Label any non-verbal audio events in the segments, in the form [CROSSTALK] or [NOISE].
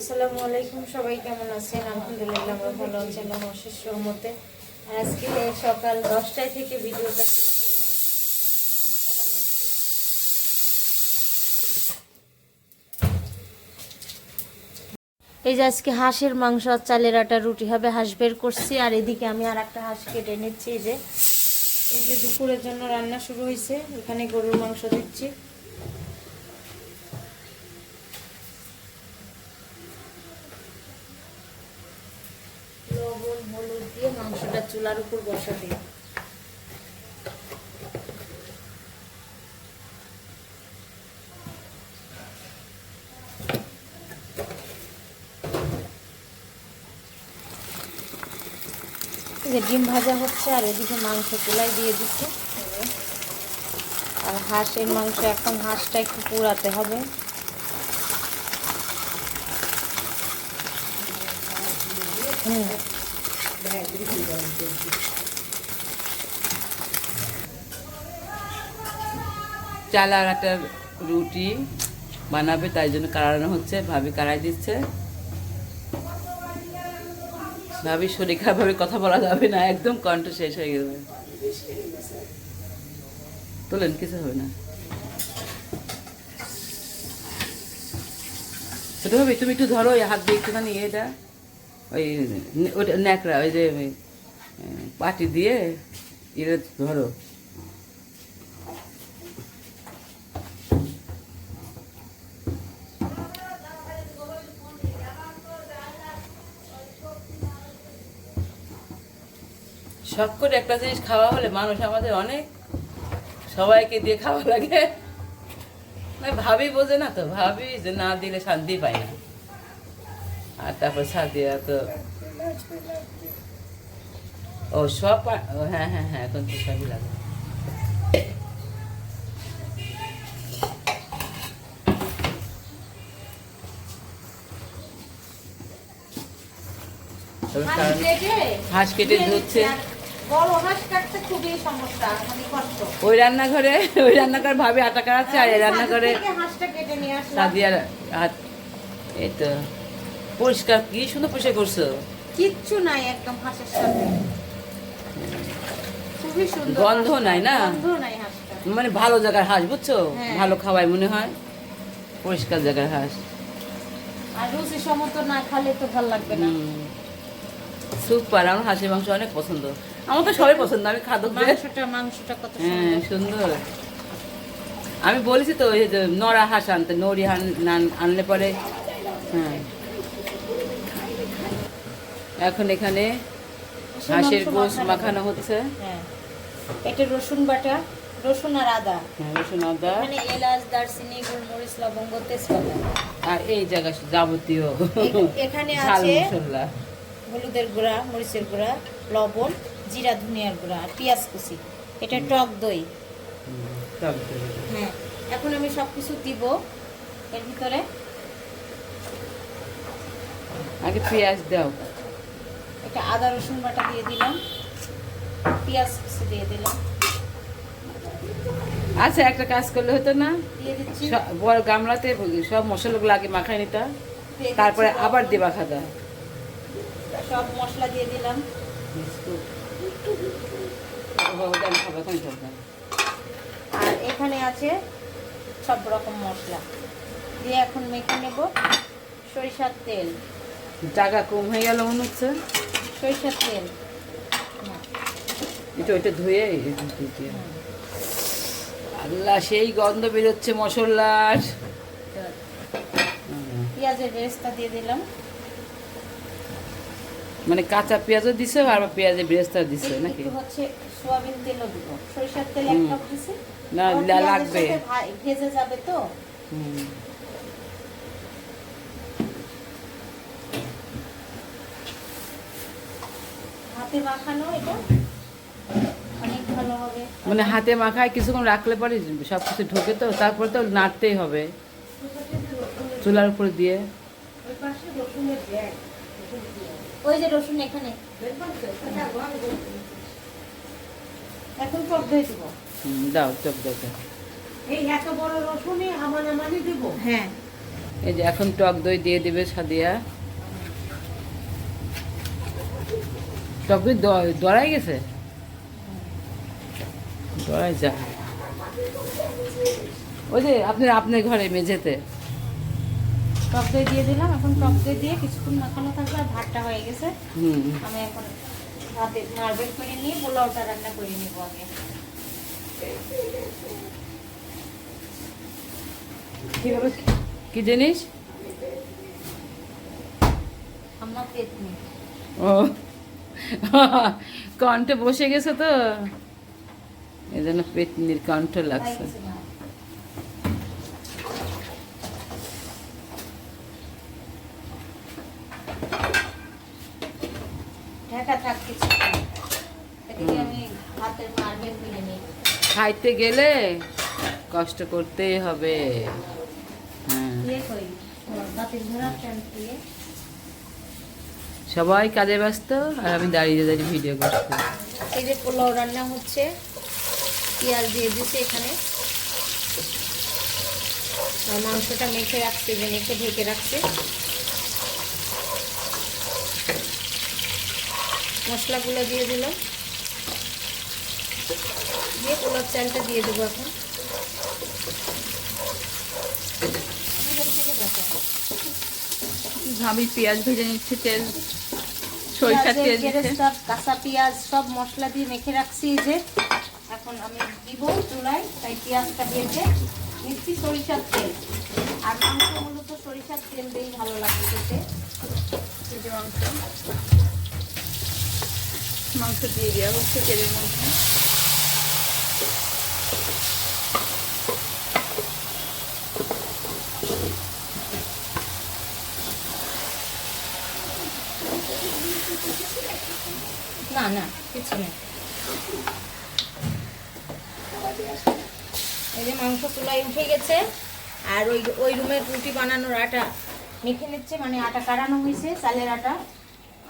আসসালামু আলাইকুম, সবাই কেমন আছেন? আলহামদুলিল্লাহ, আমরা ভালো আছি আল্লাহ অশেষ মতে আজকে সকাল দশটায় থেকে ভিডিওটা এই যে আজকে হাঁসের মাংস আর চালের আটা রুটি হবে, হাঁস বের করছি। আর এদিকে আমি আর একটা হাঁস কেটে নিচ্ছি, এই যে। এই যে দুপুরের জন্য রান্না শুরু হয়েছে এখানে গরুর মাংস দিচ্ছি লবণ হলুদ দিয়ে মাংসটা চুলার উপর বসা দিই ডিম ভাজা হচ্ছে, আর এদিকে মাংস চুলাই দিয়ে দিচ্ছে। আর হাঁসের মাংস, এখন হাঁসটা একটু পুরাতে হবে। হুম। চাল আর একটা রুটি বানাবে, তাই জন্য কারানো হচ্ছে, ভাবি কারাই দিচ্ছে। ভাবি শরীর খারাপ ভাবে কথা বলা যাবে না, একদম কণ্ঠ শেষ হয়ে গেছে। তোলেন, কিছু হবে না। ছোট ভাবি, তুমি একটু ধরো ওই হাত দিয়ে একটুখানি এটা, ওই ওটা ন্যাকড়া, ওই যে পাটি দিয়ে এটা ধরো। শখ করে একটা জিনিস খাওয়া হলে মানুষ আমাদের অনেক সবাইকে দিয়ে খাওয়া লাগে। না ভাবি বোঝে না তো ভাবি যে না দিলে শান্তি পাই না। আর তারপর সাদিয়া তো ও সব হ্যাঁ হ্যাঁ হ্যাঁ এখন তো সবই লাগে। হাঁস কেটে ধুচ্ছে। ওই রান্নাঘরে ওই রান্নাঘর ভাবে আটা কাটাচ্ছে আর এই রান্নাঘরে সাদিয়ার হাত। এই তো। পরিষ্কার কি সুন্দর পরিষ্কার করছ? কিচ্ছু নাই একদম হাঁসের সাথে। খুবই সুন্দর গন্ধ নাই না? মানে ভালো জায়গার হাঁস বুঝছ? হ্যাঁ। ভালো খাওয়াই মনে হয়। পরিষ্কার জায়গার হাঁস। আর রুচি সমত না খালে তো ভালো লাগবে না। সুপার আমার হাঁসের মাংস অনেক পছন্দ। আমার তো সবাই পছন্দ আমি খাদ্য মাংসটা মাংসটা কত হ্যাঁ সুন্দর। আমি বলেছি তো ওই যে নরা হাঁস আনতে নরি হান আনলে পরে হ্যাঁ। এখন এখানে হাঁসের গোশ মাখানো হচ্ছে। হ্যাঁ। এটা রসুন বাটা রসুন আর আদা। হ্যাঁ রসুন আদা। মানে এলাচ দারচিনি গোলমরিচ লবঙ্গ তেজপাতা। আর এই জায়গা যাবতীয় এখানে আছে হলুদের গুঁড়া মরিচের গুঁড়া লবণ জিরা ধনিয়ার গুঁড়া আর পেঁয়াজ কুচি। এটা টক দই। সব হ্যাঁ। এখন আমি সব কিছু দিব। এর ভিতরে আগে পেঁয়াজ দাও। এটা আদা রসুন বাটা দিয়ে দিলাম। পেঁয়াজ কুচি দিয়ে দিলাম। আচ্ছা একটা কাজ করলে হতো না? বড় গামলাতে সব মশলাগুলো আগে মাখাই নিতা। তারপরে আবার। দেবা খাদা সব মশলা দিয়ে দিলাম। আর এখানে আছে সব রকম মশলা। দিয়ে এখন মেখে নেব সরিষার তেল। জায়গা কম হয়ে গেল মনে হচ্ছে। সরিষার তেল। এটা ওইটা ধুয়ে আল্লাহ সেই গন্ধ বেরোচ্ছে মশলার। পেঁয়াজের বেরেস্তা দিয়ে দিলাম। মানে কাঁচা পেঁয়াজও দিছে আর পেঁয়াজের বেরেস্তা দিছে নাকি? হচ্ছে সোয়াবিন তেলও দিব। সরিষার তেল এক কাপ দিছি। না, লাগবে। ভেজে যাবে তো। হুম। হাতে মাখানো এটা। অনেক ভালো হবে। মানে হাতে মাখায় কিছুক্ষণ রাখলে পরে সব কিছু ঢোকে তো তারপরে তো নাড়তেই হবে। চুলার উপর দিয়ে। ওই যে রসুন এখানে। এখন টক দই দিব। দাও চপ দাও। এই এত বড় রসুনে আমার আমানি দেবো। হ্যাঁ। এই যে এখন টক দই দিয়ে দিবে সাদিয়া। টক দই দড়াই গেছে? দড়াই যা। ওই যে আপনি আপনার ঘরে মেঝেতে। টক দই দিয়ে দিলাম। এখন টক দই দিয়ে কিছুক্ষণ মাখানো থাকবে আর ভাতটা হয়ে গেছে। আমি এখন ভাতে মার্বেল করে নিয়ে পোলাওটা রান্না করে নিব আগে। কি জিনিস? আমার পেতনি। ও। কণ্ঠে বসে গেছে তো। এই জন্য পেতনির কণ্ঠ লাগছে ঢাকা থাক কিছু এদিকে আমি ভাতের মার্বেল করে নিই খাইতে গেলে কষ্ট করতেই হবে। হ্যাঁ। সবাই কাজে ব্যস্ত আর আমি দাঁড়িয়ে দাঁড়িয়ে ভিডিও করছি। এই যে পোলাও রান্না হচ্ছে পেঁয়াজ দিয়ে দিচ্ছে এখানে। মাংসটা মেখে রাখছে যে মেখে ঢেকে রাখছে। মশলাগুলো দিয়ে দিলাম। দিয়ে পোলার চালটা দিয়ে দেবো এখন। ভাবি পেঁয়াজ ভেজে নিচ্ছে তেল সরিষার তেল বেরেস্তা, কাঁচা পেঁয়াজ সব মশলা দিয়ে মেখে রাখছি যে। এখন আমি দিব চুলায় তাই পেঁয়াজটা দিয়েছে নিচ্ছি সরিষার তেল। আর মাংস মূলত সরিষার তেল দিয়েই ভালো লাগে খেতে। মাংস। মাংস দিয়ে দেওয়া হচ্ছে তেলের মধ্যে। না না, কিছু নেই। এই যে মাংস চুলায় উঠে গেছে, আর ওই ওই রুমের রুটি বানানোর আটা মেখে নিচ্ছে মানে আটা কাটানো হয়েছে, চালের আটা।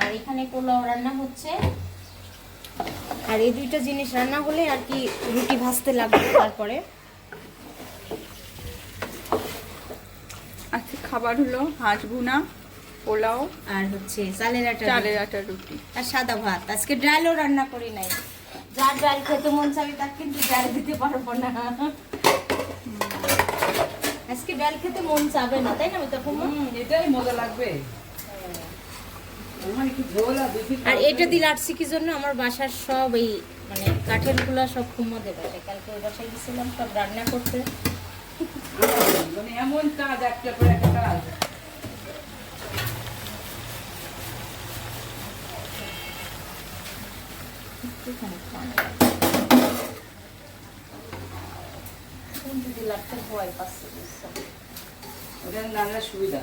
আর এখানে পোলাও রান্না হচ্ছে। আর এই দুইটা জিনিস রান্না হলে আর কি রুটি ভাজতে লাগবে তারপরে। আজকে খাবার হলো হাঁস ভুনা পোলাও আর হচ্ছে চালের আটা চালের আটার রুটি। আর সাদা ভাত। আজকে ডালও রান্না করি নাই। যার ডাল খেতে মন চাবে তার কিন্তু ডাল দিতে পারব না। আজকে ডাল খেতে মন চাবে না তাই না তখন এটাই মজা লাগবে। আর এটা দিলে আটছি কি জন্য? আমার বাসার সব এই মানে কাঠেরগুলা সব কুমোদের বাসায় কালকে ওই বাসায় গেছিলাম সব রান্না করতে। মানে এমন কাজ একটা পর একটা কাজ। সুবিধা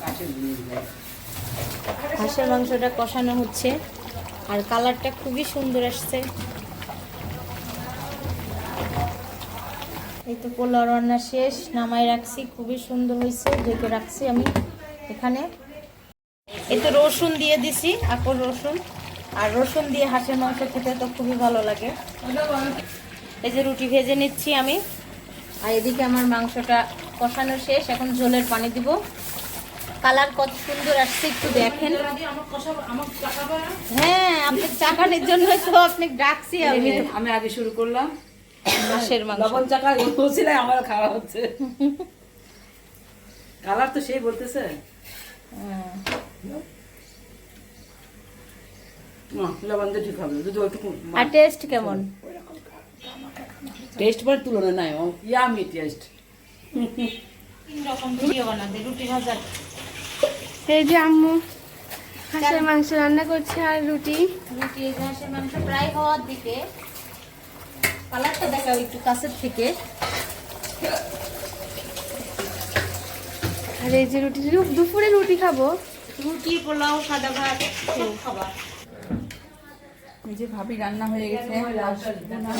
কাঠের জিনিস দেয়। হাঁসের মাংসটা কষানো হচ্ছে আর কালারটা খুবই সুন্দর আসছে। এই তো পোলাও রান্না শেষ নামাই রাখছি, খুবই সুন্দর হয়েছে, ঢেকে রাখছি আমি এখানে। এই তো রসুন দিয়ে দিছি, আপর রসুন, আর রসুন দিয়ে হাঁসের মাংস খেতে তো খুবই ভালো লাগে। এই যে রুটি ভেজে নিচ্ছি আমি, আর এদিকে আমার মাংসটা কষানো শেষ, এখন ঝোলের পানি দিব। কালার কত সুন্দর আসছে একটু দেখেন। হ্যাঁ আপনি চাকানের জন্য তো আপনি ডাকছি আমি। আমি আগে শুরু করলাম। হাঁসের মাংস। লবণ চাকা বলছিলে আমার খাওয়া হচ্ছে। [LAUGHS] কালার তো সেই বলতেছে। না, লবণ দিয়ে ঠিক হবে যদি ওইটুকু আর টেস্ট কেমন? টেস্ট পর তুলনা নাই ইয়ামি টেস্ট তিন রকম ভিডিও বানাতে রুটি ভাজা এই যে আম্মু হাঁসের মাংস রান্না করছে আর রুটি। রুটি হাঁসের মাংস প্রায় হওয়ার দিকে। কালারটা দেখা একটু কাছের থেকে। আর এই যে রুটি দুপুরে রুটি খাব? রুটি পোলাও সাদা ভাত সব খাবার। এই যে ভাবি রান্না হয়ে গেছে।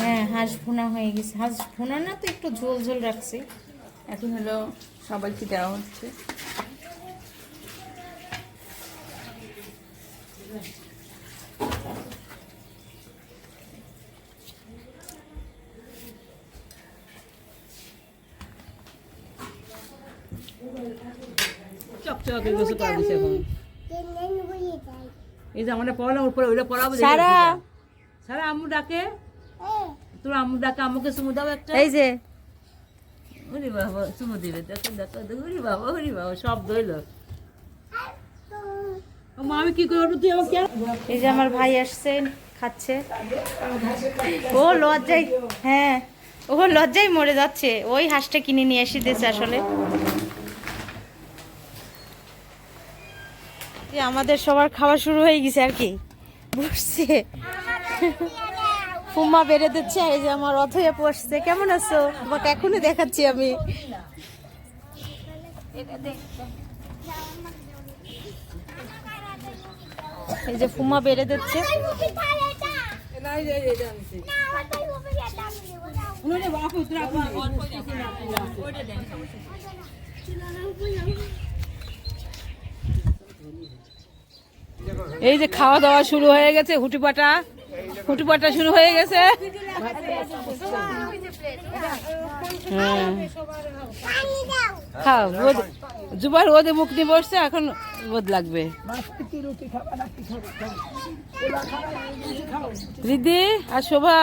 হ্যাঁ হাঁস ভুনা হয়ে গেছে। হাঁস ভুনা না তো একটু ঝোল ঝোল রাখছি। এখন হলো সবাইকে দেওয়া হচ্ছে। দিছে এখন। এই যে আমরা পড়ালাম উপরে ওইটা পড়াবো সারা। সারা আম্মু ডাকে? তোর আম্মু ডাকে আম্মুকে চুমু দাও একটা। এই যে। বাবা চুমু দিবে দেখো দেখো দেখো ওরে বাবা ওরে বাবা সব দইল মা আমি কি করব তুই আমাকে এই যে আমার ভাই আসছে খাচ্ছে। ও লজ্জাই হ্যাঁ ও লজ্জাই মরে যাচ্ছে। ওই হাঁসটা কিনে নিয়ে এসে দিয়েছে আসলে। আমাদের সবার খাওয়া শুরু হয়ে গেছে আর কি। বসছে। ফুম্মা বেড়ে দিচ্ছে, এই যে আমার অথয়া বসছে। কেমন আছো? তোমাকে এখনই দেখাচ্ছি আমি। এই যে ফুম্মা বেড়ে দিচ্ছে। এই যে খাওয়া দাওয়া শুরু হয়ে গেছে, হুটিপাটা। হুটিপাটা শুরু হয়ে গেছে। খাও রোদ জুবার রোদে নিয়ে বসছে, এখন রোদ লাগবে। দিদি আর শোভা,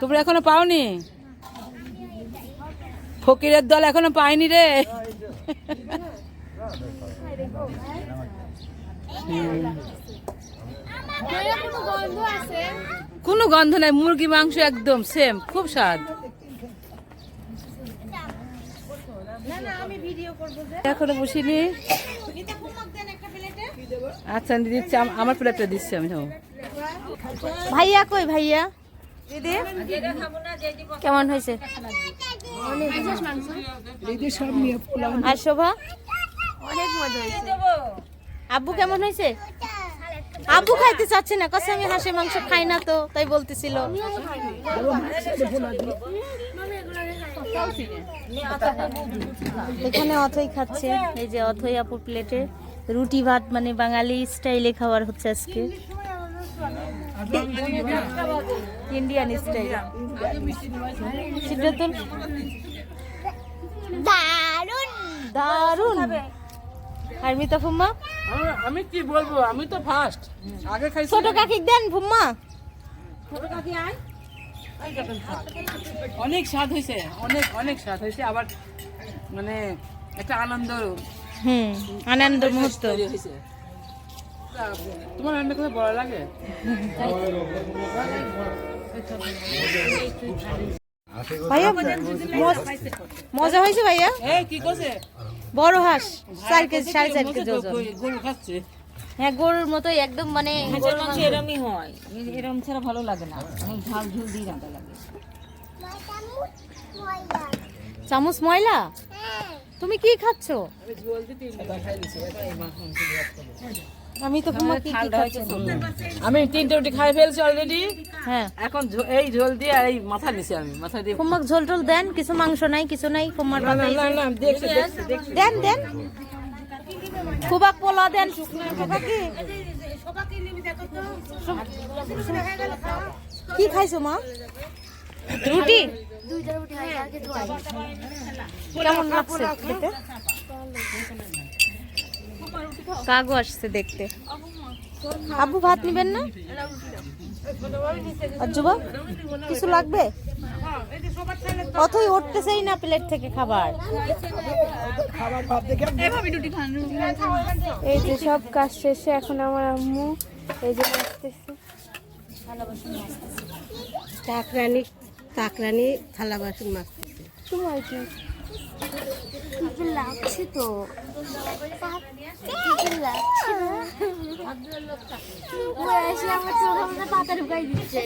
তোমরা এখনও পাওনি? ফকিরের দল এখনও পায়নি রে। কোনো গন্ধ নাই মুরগি মাংস একদম সেম খুব স্বাদ। এখনও বসিনি। আচ্ছা দিচ্ছি আম- আমার প্লেটটা দিচ্ছি আমি যাব ভাইয়া কই ভাইয়া? দিদি? কেমন হয়েছে? আর শোভা? অনেক মজা হয়েছে। আব্বু কেমন হয়েছে? আব্বু খাইতে চাচ্ছে না কাছে আমি হাঁসের মাংস খাই না তো তাই বলতেছিল। এখানে অথই খাচ্ছে এই যে অথই আপুর প্লেটে রুটি ভাত মানে বাঙালি স্টাইলে খাবার হচ্ছে আজকে। ইন্ডিয়ান স্টাইল দারুণ দারুণ আর মিতা ফুম্মা? আমি কি বলব? আমি তো ফার্স্ট আগে খাইছি ছোট কাকি দেন ফুম্মা। অনেক স্বাদ হয়েছে অনেক অনেক স্বাদ হয়েছে আবার মানে একটা আনন্দ হুম আনন্দ মুহূর্ত। হয়েছে তোমার রান্না কথা বড় লাগে? ভাইয়া মজ- হয়েছে ভাইয়া? কি করছে? বড় হাঁস চার কেজি সাড়ে চার কেজি ওজন। গরু খাচ্ছে। হ্যাঁ গরুর মতোই একদম মানে গরুর মাংস। এরমই হয়। এরম ছাড়া ভালো লাগে না। অনেক ঝাল ঝুল দিয়ে লাগে। চামচ ময়লা? তুমি কি খাচ্ছ? আমি তো ফুম্মা কি কি আমি তিনটে রুটি খাই ফেলছি অলরেডি হ্যাঁ। এখন এই ঝোল দিয়ে এই মাথা নিছি আমি মাথা দিয়ে। ফুম্মাক ঝোল টোল দেন কিছু মাংস নাই কিছু নাই ফুম্মার না না না দেখছি দেখছি দেখছি। দেন দেন। খুবাক পোলা দেন। কি খাইছো মা? রুটি? কেমন লাগছে খেতে? কাগো আসছে দেখতে। আব্বু ভাত নিবেন না? আজুবা কিছু লাগবে? অথই উঠতেছেই না প্লেট থেকে খাবার। এই যে সব কাজ শেষে এখন আমার আম্মু এই যে আসতেছে কাকরানি কাকরানি থালা বাসন মাজতেছে তোমার লাগছে তো। আমার চোখে পাতা ঢুকাই দিচ্ছে।